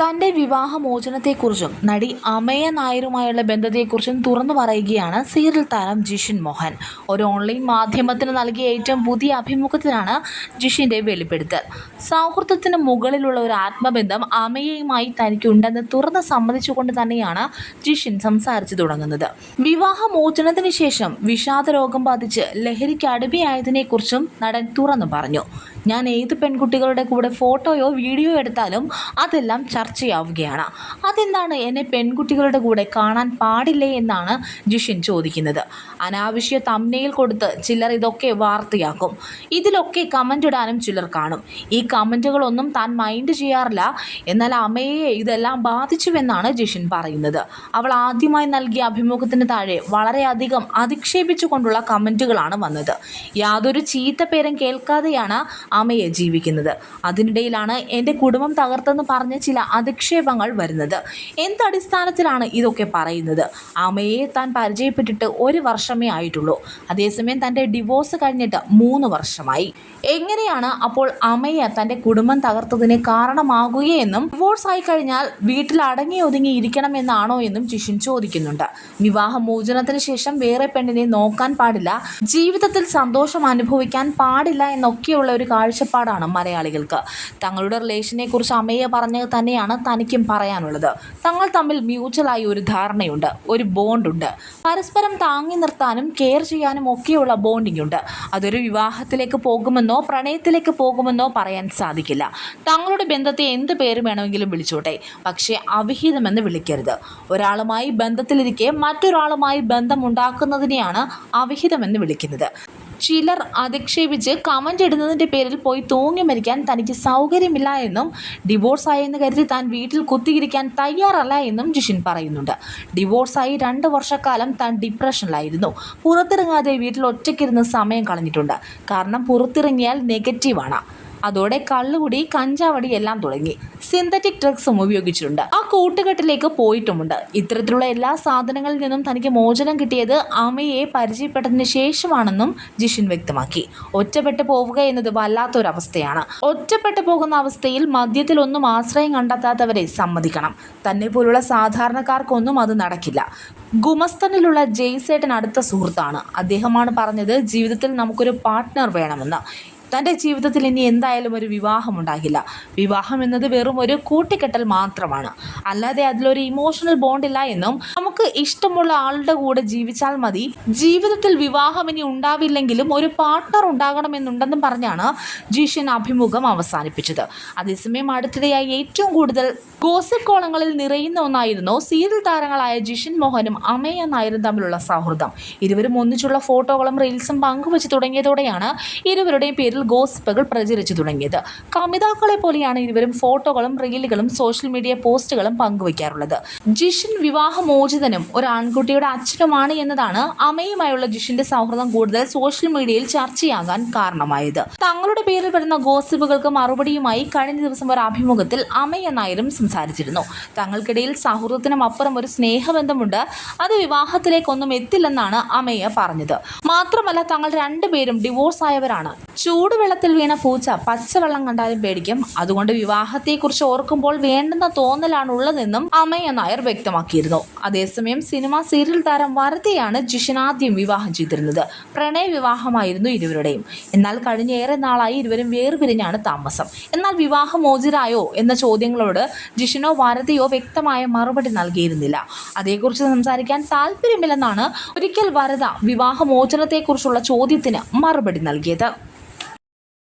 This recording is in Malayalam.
തന്റെ വിവാഹമോചനത്തെക്കുറിച്ചും നടി അമയ നായരുമായുള്ള ബന്ധത്തെക്കുറിച്ചും തുറന്നു പറയുകയാണ് സീരിയൽ താരം ജിഷിൻ മോഹൻ. ഒരു ഓൺലൈൻ മാധ്യമത്തിന് നൽകിയ ഏറ്റവും പുതിയ അഭിമുഖത്തിലാണ് ജിഷിന്റെ വെളിപ്പെടുത്തൽ. സൗഹൃദത്തിന് മുകളിലുള്ള ഒരു ആത്മബന്ധം അമയയുമായി തനിക്കുണ്ടെന്ന് തുറന്ന് സമ്മതിച്ചുകൊണ്ട് തന്നെയാണ് ജിഷിൻ സംസാരിച്ചു തുടങ്ങുന്നത്. വിവാഹമോചനത്തിന് ശേഷം വിഷാദ രോഗം ബാധിച്ച് ലഹരിക്ക് അടിമയായതിനെക്കുറിച്ചും നടൻ തുറന്നു പറഞ്ഞു. ഞാൻ ഏത് പെൺകുട്ടികളുടെ കൂടെ ഫോട്ടോയോ വീഡിയോ എടുത്താലും അതെല്ലാം ചർച്ചയാവുകയാണ്. അതെന്താണ് എന്നെ പെൺകുട്ടികളുടെ കൂടെ കാണാൻ പാടില്ലേ എന്നാണ് ജിഷിൻ ചോദിക്കുന്നത്. അനാവശ്യ തമ്മനയിൽ കൊടുത്ത് ചിലർ ഇതൊക്കെ വാർത്തയാക്കും. ഇതിലൊക്കെ കമന്റ് ഇടാനും ചിലർ കാണും. ഈ കമന്റുകളൊന്നും താൻ മൈൻഡ് ചെയ്യാറില്ല. എന്നാൽ അമ്മയെ ഇതെല്ലാം ബാധിച്ചുവെന്നാണ് ജിഷിൻ പറയുന്നത്. അവൾ ആദ്യമായി നൽകിയ അഭിമുഖത്തിന് താഴെ വളരെയധികം അധിക്ഷേപിച്ചുകൊണ്ടുള്ള കമന്റുകളാണ് വന്നത്. യാതൊരു ചീത്ത പേരും കേൾക്കാതെയാണ് അമ്മയെ ജീവിക്കുന്നത്. അതിനിടയിലാണ് എന്റെ കുടുംബം തകർത്തെന്ന് പറഞ്ഞ ചില അധിക്ഷേപങ്ങൾ വരുന്നത്. എന്തടിസ്ഥാനത്തിലാണ് ഇതൊക്കെ പറയുന്നത്? അമ്മയെ താൻ പരിചയപ്പെട്ടിട്ട് ഒരു വർഷമേ ആയിട്ടുള്ളൂ. അതേസമയം തന്റെ ഡിവോഴ്സ് കഴിഞ്ഞിട്ട് മൂന്ന് വർഷമായി. എങ്ങനെയാണ് അപ്പോൾ അമ്മയെ തന്റെ കുടുംബം തകർത്തതിന് കാരണമാകുകയെന്നും ഡിവോഴ്സ് ആയി കഴിഞ്ഞാൽ വീട്ടിൽ അടങ്ങി ഒതുങ്ങി ഇരിക്കണമെന്നാണോ എന്നും ജിഷിൻ ചോദിക്കുന്നുണ്ട്. വിവാഹമോചനത്തിന് ശേഷം വേറെ പെണ്ണിനെ നോക്കാൻ പാടില്ല. ജീവിതത്തിൽ സന്തോഷം അനുഭവിക്കാൻ പാടില്ല എന്നൊക്കെയുള്ള ഒരു കാഴ്ചപ്പാടാണ് മലയാളികൾക്ക്. തങ്ങളുടെ റിലേഷനെ കുറിച്ച് അമ്മയെ പറഞ്ഞത് തന്നെയാണ് തനിക്കും പറയാനുള്ളത്. തങ്ങൾ തമ്മിൽ മ്യൂച്വലായി ഒരു ധാരണയുണ്ട് ഒരു ബോണ്ടുണ്ട് പരസ്പരം താങ്ങി നിർത്താനും കെയർ ചെയ്യാനും ഒക്കെയുള്ള ബോണ്ടിംഗ് ഉണ്ട്. അതൊരു വിവാഹത്തിലേക്ക് പോകുമെന്നോ പ്രണയത്തിലേക്ക് പോകുമെന്നോ പറയാൻ സാധിക്കില്ല. തങ്ങളുടെ ബന്ധത്തെ എന്ത് പേര് വേണമെങ്കിലും വിളിച്ചോട്ടെ പക്ഷേ അവിഹിതമെന്ന് വിളിക്കരുത്. ഒരാളുമായി ബന്ധത്തിലിരിക്കെ മറ്റൊരാളുമായി ബന്ധമുണ്ടാക്കുന്നതിനെയാണ് അവിഹിതമെന്ന് വിളിക്കുന്നത്. ചിലർ അധിക്ഷേപിച്ച് കമന്റ് ഇടുന്നതിന്റെ പേരിൽ പോയി തൂങ്ങി മരിക്കാൻ തനിക്ക് സൗകര്യമില്ല എന്നും ഡിവോഴ്സ് ആയെന്ന് കരുതി താൻ വീട്ടിൽ കുത്തിയിരിക്കാൻ തയ്യാറല്ല എന്നും ജിഷിൻ പറയുന്നുണ്ട്. ഡിവോഴ്സായി രണ്ട് വർഷക്കാലം താൻ ഡിപ്രഷനിലായിരുന്നു പുറത്തിറങ്ങാതെ വീട്ടിൽ ഒറ്റയ്ക്കിരുന്ന് സമയം കളഞ്ഞിട്ടുണ്ട്. കാരണം പുറത്തിറങ്ങിയാൽ നെഗറ്റീവാണ് അതോടെ കള്ളുകുടി കഞ്ചാവടി എല്ലാം തുടങ്ങി. സിന്തറ്റിക് ഡ്രഗ്സും ഉപയോഗിച്ചിട്ടുണ്ട്. ആ കൂട്ടുകെട്ടിലേക്ക് പോയിട്ടുമുണ്ട്. ഇത്തരത്തിലുള്ള എല്ലാ സാധനങ്ങളിൽ നിന്നും തനിക്ക് മോചനം കിട്ടിയത് അമ്മയെ പരിചയപ്പെട്ടതിന് ശേഷമാണെന്നും ജിഷിൻ വ്യക്തമാക്കി. ഒറ്റപ്പെട്ടു പോവുക എന്നത് വല്ലാത്തൊരവസ്ഥയാണ്. ഒറ്റപ്പെട്ടു പോകുന്ന അവസ്ഥയിൽ മദ്യത്തിൽ ഒന്നും ആശ്രയം കണ്ടെത്താത്തവരെ സമ്മതിക്കണം. തന്നെ പോലുള്ള സാധാരണക്കാർക്കൊന്നും അത് നടക്കില്ല. ഗുമസ്തനിലുള്ള ജെയ്സേട്ടൻ അടുത്ത സുഹൃത്താണ്. അദ്ദേഹമാണ് പറഞ്ഞത് ജീവിതത്തിൽ നമുക്കൊരു പാർട്ട്ണർ വേണമെന്ന്. തന്റെ ജീവിതത്തിൽ ഇനി എന്തായാലും ഒരു വിവാഹം ഉണ്ടാകില്ല. വിവാഹം എന്നത് വെറും ഒരു കൂട്ടിക്കെട്ടൽ മാത്രമാണ്. അല്ലാതെ അതിലൊരു ഇമോഷണൽ ബോണ്ടില്ല എന്നും ഇഷ്ടമുള്ള ആളുടെ കൂടെ ജീവിച്ചാൽ മതി. ജീവിതത്തിൽ വിവാഹം ഇനി ഉണ്ടാവില്ലെങ്കിലും ഒരു പാർട്ട്ണർ ഉണ്ടാകണമെന്നുണ്ടെന്നും പറഞ്ഞാണ് ജിഷൻ അഭിമുഖം അവസാനിപ്പിച്ചത്. അതേസമയം അടുത്തിടെയായി ഏറ്റവും കൂടുതൽ ഗോസിപ്പ് കോളങ്ങളിൽ നിറയുന്ന ഒന്നായിരുന്നു സീരിയൽ താരങ്ങളായ ജിഷൻ മോഹനും അമയ നായരും തമ്മിലുള്ള സൗഹൃദം. ഇരുവരും ഒന്നിച്ചുള്ള ഫോട്ടോകളും റീൽസും പങ്കുവച്ച് തുടങ്ങിയതോടെയാണ് ഇരുവരുടെയും പേരിൽ ഗോസിപ്പുകൾ പ്രചരിച്ചു തുടങ്ങിയത്. കമിതാക്കളെ പോലെയാണ് ഇരുവരും ഫോട്ടോകളും റീലുകളും സോഷ്യൽ മീഡിയ പോസ്റ്റുകളും പങ്കുവയ്ക്കാറുള്ളത് ജിഷൻ വിവാഹമോചിതനും ഒരു ആൺകുട്ടിയുടെ അച്ഛനുമാണ് എന്നതാണ് അമ്മയുമായുള്ള ജിഷിന്റെ സൗഹൃദം കൂടുതൽ സോഷ്യൽ മീഡിയയിൽ ചർച്ചയാകാൻ കാരണമായത്. തങ്ങളുടെ പേരിൽ വരുന്ന ഗോസിപ്പുകൾക്ക് മറുപടിയുമായി കഴിഞ്ഞ ദിവസം ഒരു അഭിമുഖത്തിൽ അമയ നായരും സംസാരിച്ചിരുന്നു. തങ്ങൾക്കിടയിൽ സൗഹൃദത്തിനും അപ്പുറം ഒരു സ്നേഹബന്ധമുണ്ട്. അത് വിവാഹത്തിലേക്കൊന്നും എത്തില്ലെന്നാണ് അമയ പറഞ്ഞത്. മാത്രമല്ല തങ്ങൾ രണ്ടുപേരും ഡിവോഴ്സ് ആയവരാണ് ചൂടുവെള്ളത്തിൽ വീണ പൂച്ച പച്ചവെള്ളം കണ്ടാലും പേടിക്കും. അതുകൊണ്ട് വിവാഹത്തെക്കുറിച്ച് ഓർക്കുമ്പോൾ വേണ്ടെന്ന തോന്നലാണ് ഉള്ളതെന്നും അമയ നായർ വ്യക്തമാക്കിയിരുന്നു. അതേസമയം സിനിമ സീരിയൽ താരം വരതയാണ് ജിഷൻ വിവാഹം ചെയ്തിരുന്നത്. പ്രണയ വിവാഹമായിരുന്നു ഇരുവരുടെയും. എന്നാൽ കഴിഞ്ഞ ഏറെ നാളായി ഇരുവരും വേർപിരിഞ്ഞാണ് താമസം. എന്നാൽ വിവാഹമോചിതരായോ എന്ന ചോദ്യങ്ങളോട് ജിഷനോ വരതയോ വ്യക്തമായ മറുപടി നൽകിയിരുന്നില്ല. അതേക്കുറിച്ച് സംസാരിക്കാൻ താല്പര്യമില്ലെന്നാണ് ഒരിക്കൽ വരത വിവാഹമോചനത്തെക്കുറിച്ചുള്ള ചോദ്യത്തിന് മറുപടി നൽകിയത്.